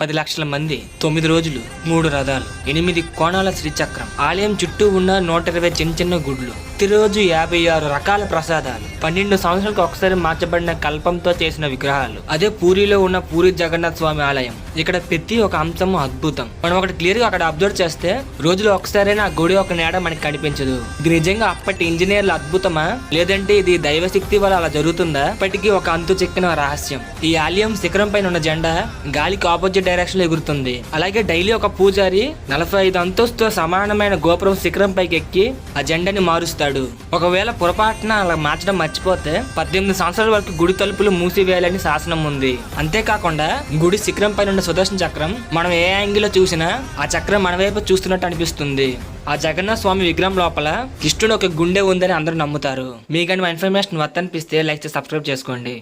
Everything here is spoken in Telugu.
పది లక్షల మంది తొమ్మిది రోజులు మూడు రథాలు ఎనిమిది కోణాల శ్రీచక్రం ఆలయం చుట్టూ ఉన్న నూట ఇరవై చిన్న చిన్న గుడ్లు. ప్రతిరోజు యాభై ఆరు రకాల ప్రసాదాలు. పన్నెండు సంవత్సరాలకు ఒకసారి మార్చబడిన కల్పంతో చేసిన విగ్రహాలు. అదే పూరిలో ఉన్న పూరి జగన్నాథ్ స్వామి ఆలయం. ఇక్కడ ప్రతి ఒక అంశం అద్భుతం. మనం ఒకటి క్లియర్గా అక్కడ అబ్జర్వ్ చేస్తే రోజులో ఒకసారైనా ఆ గుడి ఒక నేడ మనకి కనిపించదు. ఇది నిజంగా అప్పటి ఇంజనీర్ల అద్భుతమా? లేదంటే ఇది దైవశక్తి వల్ల అలా జరుగుతుందా? ఇప్పటికీ ఒక అంతు చెక్కిన రహస్యం. ఈ ఆలయం శిఖరం పైన ఉన్న జెండా గాలికి ఆపోజిట్ డైరెక్షన్లో ఎగురుతుంది. అలాగే డైలీ ఒక పూజారి నలభై ఐదు అంతస్తుతో సమానమైన గోపురం శిఖరం పైకి ఎక్కి ఆ జెండాని మారుస్తాడు ఒకవేళ పొరపాటున అలా మార్చడం మర్చిపోతే పద్దెనిమిది సంవత్సరాల వరకు గుడి తలుపులు మూసివేయాలని శాసనం ఉంది. అంతేకాకుండా గుడి శిఖరం పైన ఉన్న సుదర్శన చక్రం మనం ఏ యాంగిల్లో చూసినా ఆ చక్రం మన వైపు చూస్తున్నట్టు అనిపిస్తుంది. ఆ జగన్నాథ స్వామి విగ్రహం లోపల కృష్ణుడు ఒక గుండె ఉందని అందరూ నమ్ముతారు. మీకని మా ఇన్ఫర్మేషన్ వర్తనిపిస్తే లైక్ చేసి సబ్స్క్రైబ్ చేసుకోండి.